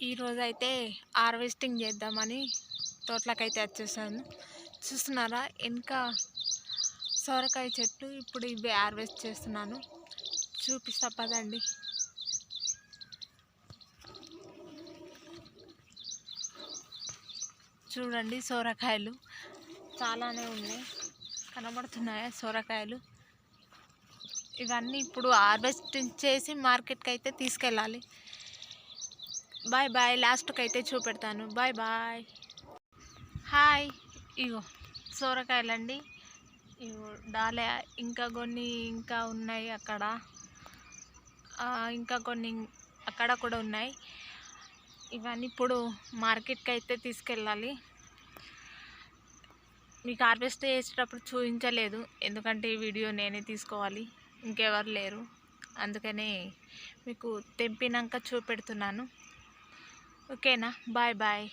ఈరోజు అయితే హార్వెస్టింగ్ చేద్దామని తోటలకైతే వచ్చేసాను. చూస్తున్నారా? ఇంకా సొరకాయ చెట్లు ఇప్పుడు ఇవి హార్వెస్ట్ చేస్తున్నాను. చూపిస్తా పదండి. చూడండి సొరకాయలు. చాలానే ఉన్నాయి. కనబడుతున్నాయా సొరకాయలు? ఇవన్నీ ఇప్పుడు హార్వెస్టింగ్ చేసి మార్కెట్కి అయితే తీసుకెళ్ళాలి. బాయ్ బాయ్ లాస్ట్కి అయితే చూపెడతాను. బాయ్ బాయ్ హాయ్ ఇగో సొరకాయలండి. ఇగో డాలే ఇంకా కొన్ని ఇంకా ఉన్నాయి అక్కడ. ఇంకా కొన్ని అక్కడ కూడా ఉన్నాయి. ఇవన్నీ ఇప్పుడు మార్కెట్కి అయితే తీసుకెళ్ళాలి. మీకు హార్వెస్ట్ చేసేటప్పుడు చూపించలేదు ఎందుకంటే ఈ వీడియో నేనే తీసుకోవాలి. ఇంకెవరు లేరు. అందుకనే మీకు తెంపినాక చూపెడుతున్నాను. ఓకేనా? Bye bye.